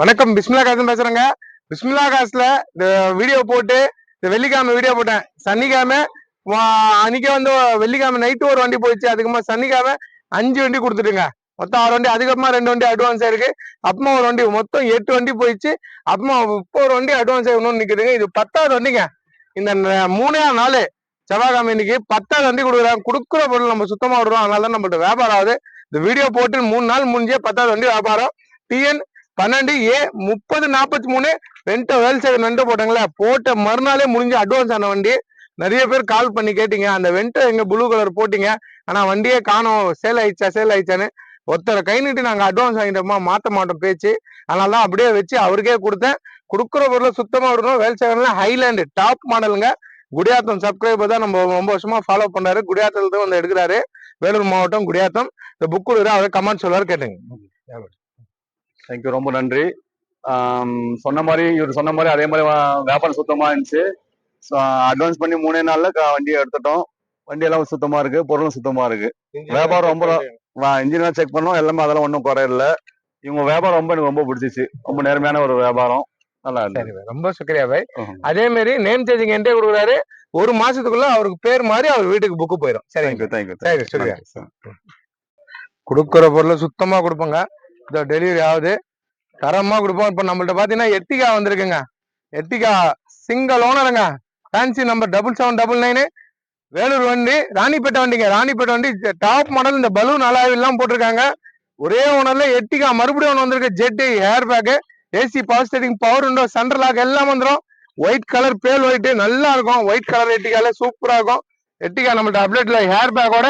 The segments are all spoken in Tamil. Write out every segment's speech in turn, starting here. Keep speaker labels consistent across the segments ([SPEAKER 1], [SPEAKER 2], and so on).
[SPEAKER 1] வணக்கம் பிஸ்மிலா காசன் பேசுறேங்க. பிஸ்மிலா காசுல இந்த வீடியோ போட்டு இந்த வெள்ளிக்கிழமை வீடியோ போட்டேன். சனிக்கிழமை வா- அன்னைக்கே வந்து வெள்ளிக்கிழமை நைட்டு ஒரு வண்டி போயிடுச்சு. அதுக்கப்புறமா சனிக்கிழமை அஞ்சு வண்டி கொடுத்துட்டுங்க. மொத்தம் ஆறு வண்டி அதுக்கப்புறமா ரெண்டு வண்டி அட்வான்ஸ் ஆயிருக்கு அப்புறமா ஒரு வண்டி மொத்தம் எட்டு வண்டி போயிடுச்சு. அப்புறமா இப்போ ஒரு வண்டி அட்வான்ஸ் ஆகி இன்னொன்று நிக்குதுங்க. இது பத்தாவது வண்டிங்க. இந்த ந- மூணே நாள் செவ்வாய்க்கிழமை இன்னைக்கு பத்தாவது வண்டி கொடுக்குறாங்க. கொடுக்குற பொருள் நம்ம சுத்தமாக விடுறோம். அதனால தான் நம்மள்ட்ட வியாபாரம் ஆகுது. இந்த வீடியோ போட்டு மூணு நாள் முடிஞ்சே பத்தாவது வண்டி வியாபாரம். டிஎன் பன்னெண்டு ஏ முப்பது நாற்பத்தி மூணு ரெண்டை வேல் சேகர் நண்டு போட்டாங்களே போட்ட மறுநாளே முடிஞ்சு அட்வான்ஸ் ஆன வண்டி. நிறைய பேர் கால் பண்ணி கேட்டீங்க அந்த வெண்டை எங்க ப்ளூ கலர் போட்டீங்க ஆனா வண்டியே காணும் சேல் ஆயிடுச்சா சேல் ஆயிடுச்சான்னு. ஒருத்தரை கை நீட்டி நாங்க அட்வான்ஸ் வாங்கிட்டோமா மாத்த மாட்டோம் பேச்சு. அதனால தான் அப்படியே வச்சு அவருக்கே கொடுத்தேன். கொடுக்குற பொருளை சுத்தமா இருக்கணும் வேல்சேகர்ல ஹைலேண்டு டாப் மாடலுங்க குடியாத்தம் சப்ஸ்கிரைபர் தான் நம்ம ரொம்ப வருஷமா ஃபாலோ பண்றாரு. குடியாத்தத்துல தான் வந்து எடுக்கிறாரு. வேலூர் மாவட்டம் குடியாத்தம். இந்த புக் கொடுக்குற அவரை கமெண்ட் சொல்லுவாரு கேட்டுங்க.
[SPEAKER 2] தேங்க்யூ ரொம்ப நன்றி. சொன்ன மாதிரி இவர் சொன்ன மாதிரி அதே மாதிரி வியாபாரம் சுத்தமா இருந்துச்சு. அட்வான்ஸ் பண்ணி மூணே நாள்ல வண்டியை எடுத்துட்டோம். வண்டி எல்லாம் சுத்தமா இருக்கு பொருளும் சுத்தமா இருக்கு. வியாபாரம் ரொம்ப இன்ஜினியர் செக் பண்ணோம். எல்லாமே அதெல்லாம் ஒன்றும் குறையில்ல இவங்க வியாபாரம் ரொம்ப எனக்கு ரொம்ப பிடிச்சிச்சு. ரொம்ப நேர்மையான ஒரு வியாபாரம் நல்லா
[SPEAKER 1] பாய். ரொம்ப சுக்கரியா பாய். அதே மாதிரி நேம் சேஞ்சிங் என்கிட்ட கொடுக்குறாரு. ஒரு மாசத்துக்குள்ள அவருக்கு பேர் மாதிரி அவர் வீட்டுக்கு புக்கு போயிடும் சரிங்க
[SPEAKER 2] தேங்க்யூ தேங்க்யூ
[SPEAKER 1] சரி. கொடுக்குற பொருளை சுத்தமா கொடுப்போங்க. இதோ டெலிவரி ஆகுது. தரமாக கொடுப்போம். இப்போ நம்மள்ட்ட பார்த்தீங்கன்னா எத்திகா வந்திருக்குங்க. Ertiga single ஓனருங்க fancy number double seven double nine Vellore வண்டி ராணிப்பேட்டை வண்டிங்க. ராணிப்பேட்டை வண்டி டாப் மாடல் இந்த பலூன் அலாயெல்லாம் போட்டிருக்காங்க. ஒரே ஓனர்ல எட்டிகா மறுபடியும் ஒன்று வந்திருக்கு. Jet air bag AC power steering power window central lock எல்லாம் வந்துடும் ஒயிட் கலர் பேல் ஒயிட்டு நல்லா இருக்கும். ஒயிட் கலர் எட்டிகால சூப்பராக இருக்கும். எட்டிகா நம்மள்ட்ட அப்டேட்ல ஹேர் பேக்கோட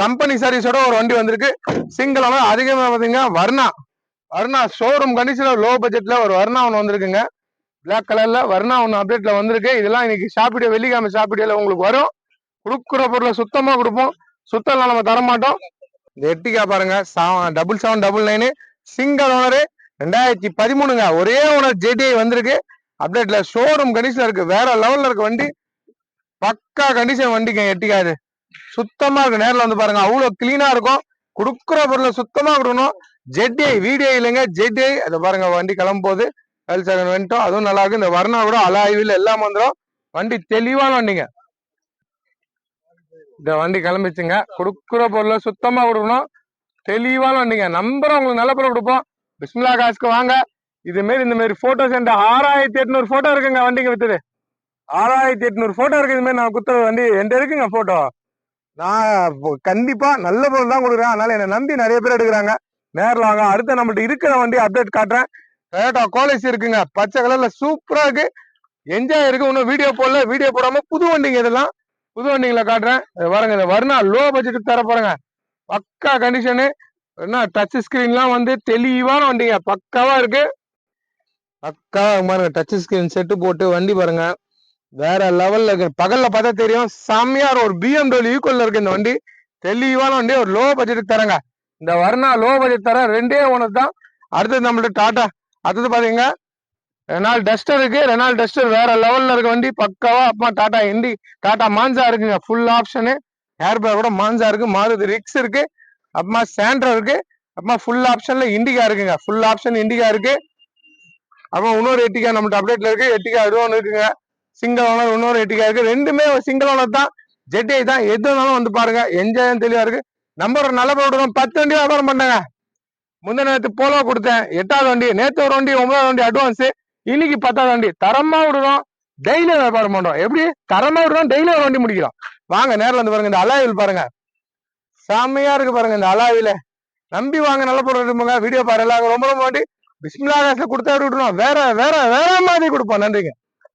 [SPEAKER 1] கம்பெனி சர்வீஸோட ஒரு வண்டி வந்திருக்கு. சிங்கிள் ஓனர் அதிகமாக பார்த்தீங்கன்னா வர்ணா. வர்ணா ஷோரூம் கண்டிஷனில் லோ பட்ஜெட்டில் ஒரு வர்ணா ஒன்று வந்திருக்குங்க. பிளாக் கலரில் வர்ணா ஒன்று அப்டேட்டில் வந்திருக்கு. இதெல்லாம் இன்னைக்கு ஷாப்பிடியோ வெள்ளிக்கிழமை ஷாப்பிடியோல உங்களுக்கு வரும். கொடுக்குற பொருளை சுத்தமாக கொடுப்போம். சுத்தம்லாம் நம்ம தர மாட்டோம் இந்த எட்டிகா பாருங்க double seven double nine single owner ரெண்டாயிரத்தி பதிமூணுங்க. ஒரே ஓனர் ஜேடிஐ வந்திருக்கு. அப்டேட்ல ஷோரூம் கண்டிஷனில் இருக்கு. வேற லெவல்ல இருக்கு வண்டி. பக்கா கண்டிஷன் வண்டிங்க எட்டிகா சுத்தமா இருக்கு. நேரில் வந்து பாருங்க. அவ்வளவு கிளீனா இருக்கும். கொடுக்குற பொருளை சுத்தமா கொடுக்கணும் ஜெட்ஐ வீடியோ இல்லைங்க. ஜெட்ஐ அதை பாருங்க வண்டி கிளம்பும் போது கல்சகன் வந்துட்டோம். அதுவும் நல்லா இருக்கு. இந்த வர்ணா கூட அலாய்வில் எல்லாம் வந்துடும் வண்டி தெளிவான வண்டிங்க. இந்த வண்டி கிளம்பிச்சுங்க. கொடுக்குற பொருளை சுத்தமா கொடுக்கணும் தெளிவான வண்டிங்க. நம்புறோம் உங்களுக்கு நல்ல பொருள் கொடுப்போம். பிஸ்மிலா காசுக்கு வாங்க. இது மாரி இந்த மாதிரி போட்டோஸ் என்ற ஆறாயிரத்தி எட்நூறு போட்டோ இருக்குங்க வண்டிங்க வித்துது. ஆறாயிரத்தி எட்நூறு போட்டோ இருக்கு இது மாதிரி நான் குத்துற வண்டி என்கிட்ட இருக்குங்க போட்டோ நான் கண்டிப்பா நல்ல பொருள் தான் கொடுக்குறேன். அதனால என்னை நம்பி நிறைய பேர் எடுக்கிறாங்க. நேரில் வாங்க. அடுத்து நம்மள்ட்ட இருக்கிற வண்டி அப்டேட் காட்டுறேன். டொயோட்டா காலேஜ் இருக்குங்க. பச்சை கலர்ல சூப்பரா இருக்கு. என்ஜாய் இருக்கு. இன்னும் வீடியோ போடல. வீடியோ போடாம புது வண்டிங்க இதெல்லாம். புது வண்டிங்களை காட்டுறேன். இது பாருங்க. இந்த வர்ணா லோ பட்ஜெட்டுக்கு தர போறேங்க. பக்கா கண்டிஷனு என்ன டச் ஸ்கிரீன்லாம் வந்து தெளிவான வண்டிங்க. பக்காவா இருக்கு. பக்காவா பாருங்க. டச் ஸ்கிரீன் செட்டு போட்டு வண்டி பாருங்க. வேற லெவல்ல இருக்கு. பகல்ல பார்த்தா தெரியும். செம்மையா ஒரு பிஎம்டபிள்யூ ஈக்குவல்ல இருக்கு இந்த வண்டி. தெளிவான வண்டி. ஒரு லோ பட்ஜெட்டுக்கு தரங்க. இந்த வர்ணா லோ பட்ஜெட் தர ரெண்டே ஒன்று தான். அடுத்தது நம்மள்ட்ட டாட்டா அடுத்தது பாத்தீங்கன்னா ரெனால் டஸ்டர் இருக்கு. ரெனால் டஸ்டர் வேற லெவல்ல இருக்க வண்டி. பக்காவா அப்பா டாடா இண்டி டாடா மான்சா இருக்குங்க. ஃபுல் ஆப்ஷனு ஹேர் பேக் கூட மான்சா இருக்கு. மாருதி ரிக்ஸ் இருக்கு. அப்புறமா சாண்ட்ரா இருக்கு. அப்புறமா ஃபுல் ஆப்ஷன்ல இண்டிகா இருக்குங்க. ஃபுல் ஆப்ஷன் இண்டிகா இருக்கு. அப்புறம் இன்னொரு எட்டிகா நம்மள்ட்ட அப்டேட்ல இருக்கு. எட்டிகா இது ஒன்று இருக்குங்க. சிங்கிள் ஓனர் இன்னொரு எட்டிக்கா இருக்கு. ரெண்டுமே சிங்கிள் ஓனர் தான். ஜெட்டை தான். எது வேணாலும் வந்து பாருங்க. என்ஜாய் தெளிவா இருக்கு. நம்பர் நல்ல போடுறோம் பத்து வண்டி வியாபாரம் பண்ணாங்க. முந்தின நேற்று போலோ கொடுத்தேன். எட்டாவது வண்டி. நேற்று ஒரு வண்டி ஒன்பதாவது வண்டி அட்வான்ஸ் இன்னைக்கு பத்தாவது வண்டி. தரமா விடுறோம். டெய்லி வியாபாரம் பண்றோம். எப்படி? தரமா விடுறோம். டெய்லி ஒரு வண்டி முடிக்கிறோம். வாங்க நேரில் வந்து பாருங்க. இந்த அலாவில் பாருங்க. செம்மையா இருக்கு பாருங்க இந்த அலாவில நம்பி வாங்க நல்ல பொருள் வீடியோ பாரு எல்லாரும் ரொம்ப ரொம்ப வண்டி பிஸ்மிலா காசுல கொடுத்தா விட்டுருவோம் வேற வேற வேற மாதிரி கொடுப்போம். நன்றிங்க.